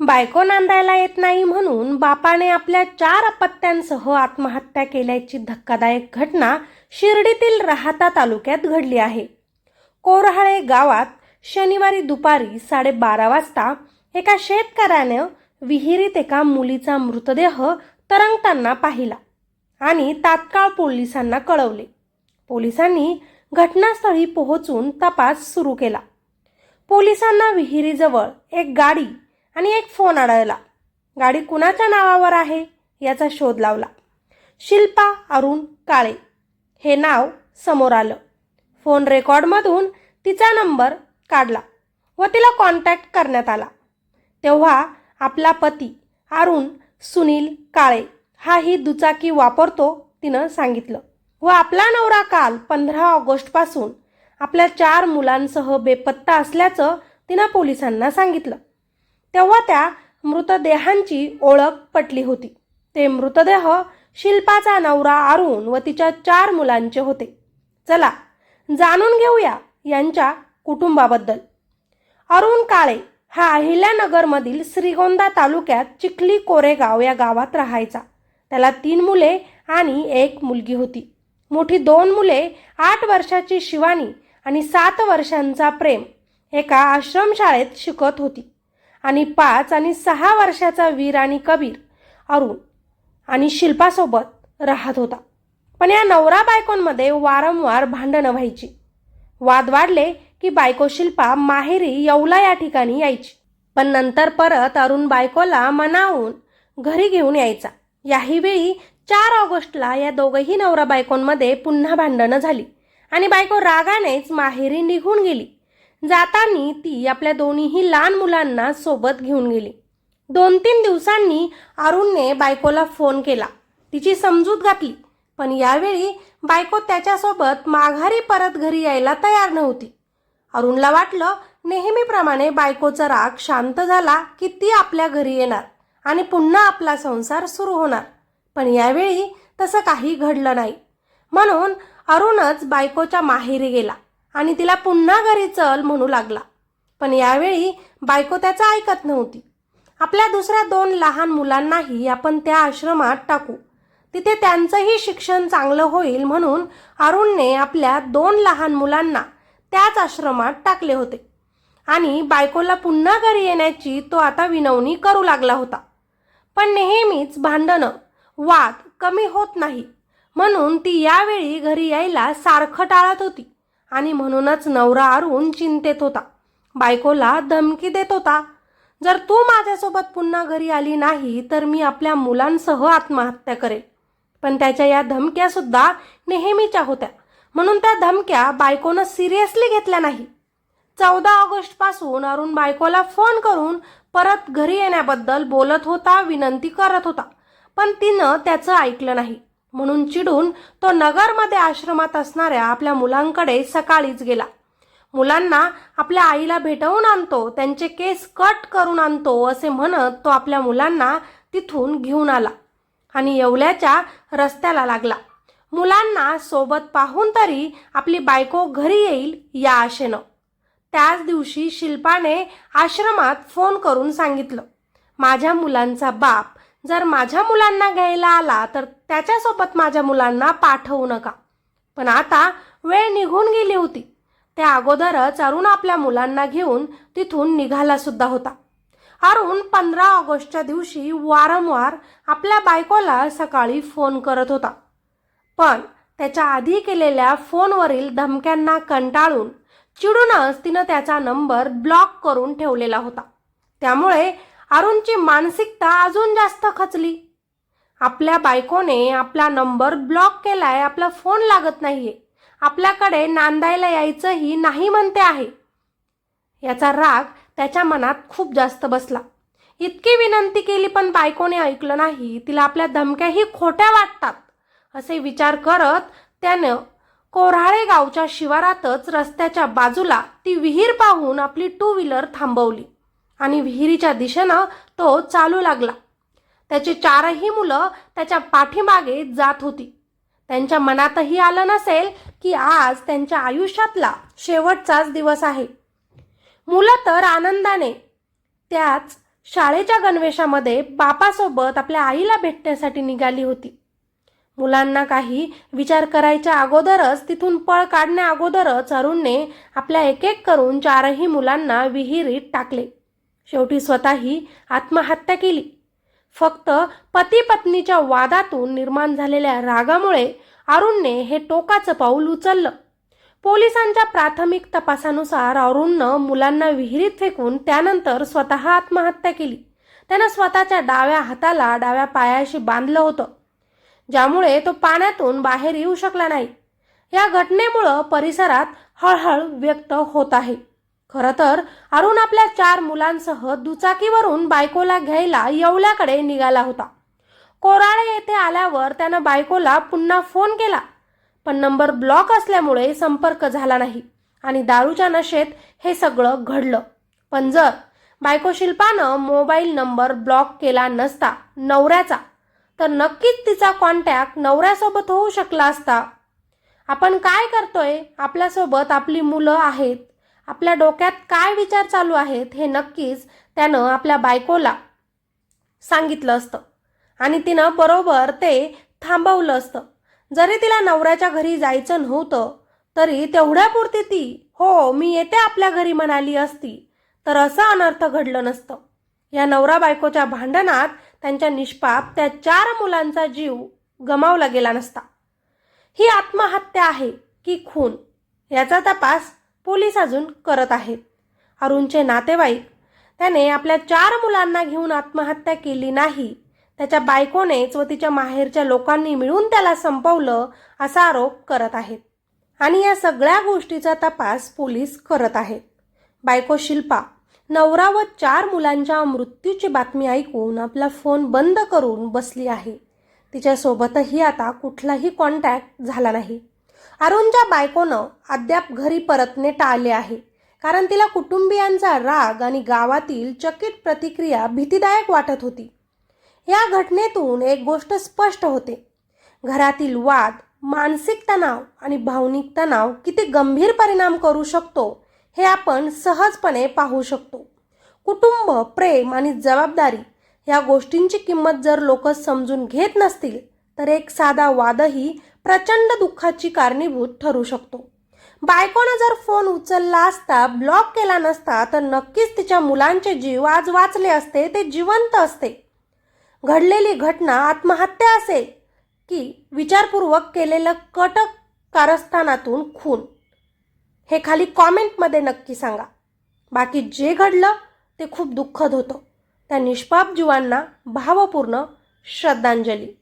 बायको नांदायला येत नाही म्हणून बापाने आपल्या चार अपत्यांसह आत्महत्या केल्याची धक्कादायक घटना शिर्डीतील राहता तालुक्यात घडली आहे. कोरहाळे गावात शनिवारी दुपारी साडेबारा वाजता एका शेतकऱ्यानं विहिरीत एका मुलीचा मृतदेह तरंगताना पाहिला आणि तात्काळ पोलिसांना कळवले. पोलिसांनी घटनास्थळी पोहोचून तपास सुरू केला. पोलिसांना विहिरीजवळ एक गाडी आणि एक फोन अडळला गाडी कुणाच्या नावावर आहे याचा शोध लावला. शिल्पा अरुण काळे. हे नाव समोर आलं. फोन रेकॉर्डमधून तिचा नंबर काढला व तिला कॉन्टॅक्ट करण्यात आला. तेव्हा आपला पती अरुण सुनील काळे हा ही दुचाकी वापरतो तिनं सांगितलं. व आपला नवरा काल पंधरा ऑगस्टपासून आपल्या चार मुलांसह बेपत्ता असल्याचं तिनं पोलिसांना सांगितलं. तेव्हा त्या मृतदेहांची ओळख पटली होती. ते मृतदेह शिल्पाचा नवरा अरुण व तिच्या चार मुलांचे होते. चला जाणून घेऊया यांच्या कुटुंबाबद्दल. अरुण काळे हा अहिल्यानगरमधील श्रीगोंदा तालुक्यात चिखली कोरेगाव या गावात राहायचा. त्याला तीन मुले आणि एक मुलगी होती. मोठी दोन मुले आठ वर्षाची शिवानी आणि सात वर्षांचा प्रेम एका आश्रमशाळेत शिकत होती. आणि पाच आणि सहा वर्षाचा वीर आणि कबीर अरुण आणि शिल्पासोबत राहत होता. पण या नवरा बायकोंमध्ये वारंवार भांडणं व्हायची. वाद वाढले की बायको शिल्पा माहेरी येवला या ठिकाणी यायची. पण नंतर परत अरुण बायकोला मनावून घरी घेऊन यायचा. याही वेळी चार ऑगस्टला या दोघही नवरा बायकोंमध्ये पुन्हा भांडणं झाली आणि बायको रागानेच माहेरी निघून गेली. जातानी ती आपल्या दोन्हीही लहान मुलांना सोबत घेऊन गेली. दोन तीन दिवसांनी अरुणने बायकोला फोन केला. तिची समजूत घातली. पण यावेळी बायको त्याच्यासोबत माघारी परत घरी यायला तयार नव्हती. अरुणला वाटलं नेहमीप्रमाणे बायकोचा राग शांत झाला की ती आपल्या घरी येणार आणि पुन्हा आपला संसार सुरू होणार. पण यावेळी तसं काही घडलं नाही. म्हणून अरुणच बायकोच्या माहेरी गेला. आणि तिला पुन्हा घरी चल म्हणू लागला. पण यावेळी बायको त्याचं ऐकत नव्हती. आपल्या दुसऱ्या दोन लहान मुलांनाही आपण त्या आश्रमात टाकू. तिथे त्यांचंही शिक्षण चांगलं होईल म्हणून अरुणने आपल्या दोन लहान मुलांना त्याच आश्रमात टाकले होते. आणि बायकोला पुन्हा घरी येण्याची तो आता विनवणी करू लागला होता. पण नेहमीच भांडणं वाद कमी होत नाही. म्हणून ती यावेळी घरी यायला सारखं टाळत होती. आणि म्हणूनच नवरा अरुण चिंतेत होता. बायकोला धमकी देत होता. जर तू माझ्यासोबत पुन्हा घरी आली नाही तर मी आपल्या मुलांसह आत्महत्या करेल. पण त्याच्या या धमक्यासुद्धा नेहमीच्या होत्या. म्हणून त्या धमक्या बायकोनं सिरियसली घेतल्या नाही. चौदा ऑगस्टपासून अरुण बायकोला फोन करून परत घरी येण्याबद्दल बोलत होता विनंती करत होता. पण तिनं त्याचं ऐकलं नाही. म्हणून चिडून तो नगरमध्ये आश्रमात असणाऱ्या आपल्या मुलांकडे सकाळीच गेला. मुलांना आपल्या आईला भेटवून आणतो त्यांचे केस कट करून आणतो असे म्हणत तो आपल्या मुलांना तिथून घेऊन आला आणि येवल्याच्या रस्त्याला लागला. मुलांना सोबत पाहून तरी आपली बायको घरी येईल या आशेनं. त्याच दिवशी शिल्पाने आश्रमात फोन करून सांगितलं माझ्या मुलांचा बाप जर माझ्या मुलांना घ्यायला आला तर त्याच्यासोबत माझ्या मुलांना पाठवू नका. पण आता वेळ निघून गेली होती. त्या अगोदरच अरुण आपल्या मुलांना घेऊन तिथून निघाला सुद्धा होता. अरुण पंधरा ऑगस्टच्या दिवशी वारंवार आपल्या बायकोला सकाळी फोन करत होता. पण त्याच्या आधी केलेल्या फोनवरील धमक्यांना कंटाळून चिडूनच तिनं त्याचा नंबर ब्लॉक करून ठेवलेला होता. त्यामुळे अरुणची मानसिकता अजून जास्त खचली. आपल्या बायकोने आपला नंबर ब्लॉक केलाय आपला फोन लागत नाहीये. आपल्याकडे नांदायला यायचंही नाही म्हणते आहे. याचा राग त्याच्या मनात खूप जास्त बसला. इतकी विनंती केली पण बायकोने ऐकलं नाही तिला आपल्या धमक्याही खोट्या वाटतात असे विचार करत त्यानं कोराळे गावच्या शिवारातच रस्त्याच्या बाजूला ती विहीर पाहून आपली टू व्हीलर थांबवली. आणि विहिरीच्या दिशेनं तो चालू लागला. त्याची चारही मुलं त्याच्या पाठीमागे जात होती. त्यांच्या मनातही आलं नसेल की आज त्यांच्या आयुष्यातला शेवटचाच दिवस आहे. मुलं तर आनंदाने त्याच शाळेच्या गणवेशामध्ये बापासोबत आपल्या आईला भेटण्यासाठी निघाली होती. मुलांना काही विचार करायच्या अगोदरच तिथून पळ काढण्या अगोदरच अरुणने आपल्या एक एक करून चारही मुलांना विहिरीत टाकले. शेवटी स्वतःही आत्महत्या केली. फक्त पती पत्नीच्या वादातून निर्माण झालेल्या रागामुळे अरुणने हे टोकाचं पाऊल उचललं. पोलिसांच्या प्राथमिक तपासानुसार अरुणनं मुलांना विहिरीत फेकून त्यानंतर स्वतः आत्महत्या केली. त्यानं स्वतःच्या डाव्या हाताला डाव्या पायाशी बांधलं होतं ज्यामुळे तो पाण्यातून बाहेर येऊ शकला नाही. या घटनेमुळं परिसरात हळहळ व्यक्त होत आहे. खरं तर अरुण आपल्या चार मुलांसह दुचाकीवरून बायकोला घ्यायला येवल्याकडे निघाला होता. कोराळे येथे आल्यावर त्यानं बायकोला पुन्हा फोन केला पण नंबर ब्लॉक असल्यामुळे संपर्क झाला नाही आणि दारूच्या नशेत हे सगळं घडलं. पण जर बायको शिल्पानं मोबाईल नंबर ब्लॉक केला नसता नवऱ्याचा तर नक्कीच तिचा कॉन्टॅक्ट नवऱ्यासोबत होऊ शकला असता. आपण काय करतोय? आपल्यासोबत आपली मुलं आहेत. आपल्या डोक्यात काय विचार चालू आहेत हे नक्कीच त्यानं आपल्या बायकोला सांगितलं असतं. आणि तिनं बरोबर ते थांबवलं असतं. जरी तिला नवऱ्याच्या घरी जायचं नव्हतं तरी तेवढ्यापुरती ती हो मी येते आपल्या घरी म्हणाली असती. तर असं अनर्थ घडलं नसतं. या नवरा बायकोच्या भांडणात त्यांच्या निष्पाप त्या चार मुलांचा जीव गमावला गेला नसता. ही आत्महत्या आहे की खून? याचा तपास पोलीस अजून करत आहेत. अरुणचे नातेवाईक त्याने आपल्या चार मुलांना घेऊन आत्महत्या केली नाही. त्याच्या बायकोनेच व तिच्या माहेरच्या लोकांनी मिळून त्याला संपवलं असा आरोप करत आहेत. आणि या सगळ्या गोष्टीचा तपास पोलीस करत आहेत. बायको शिल्पा नवरा व चार मुलांच्या मृत्यूची बातमी ऐकून आपला फोन बंद करून बसली आहे. तिच्यासोबतही आता कुठलाही कॉन्टॅक्ट झाला नाही. अरुणच्या बायकोनं अद्याप घरी परतणे टाळले आहे. कारण तिला कुटुंबियांचा राग आणि गावातील चकित प्रतिक्रिया भीतीदायक वाटत होती. या घटनेतून एक गोष्ट स्पष्ट होते. घरातील वाद मानसिक तणाव आणि भावनिक तणाव किती गंभीर परिणाम करू शकतो हे आपण सहजपणे पाहू शकतो. कुटुंब प्रेम आणि जबाबदारी या गोष्टींची किंमत जर लोक समजून घेत नसतील तर एक साधा वादही प्रचंड दुःखाची कारणीभूत ठरू शकतो. बायकोनं जर फोन उचलला असता ब्लॉक केला नसता तर नक्कीच तिच्या मुलांचे जीव आज वाचले असते ते जिवंत असते. घडलेली घटना आत्महत्या असेल की विचारपूर्वक केलेलं कटक कारस्थानातून खून. हे खाली कॉमेंटमध्ये नक्की सांगा. बाकी जे घडलं ते खूप दुःखद होतं. त्या निष्पाप जीवांना भावपूर्ण श्रद्धांजली.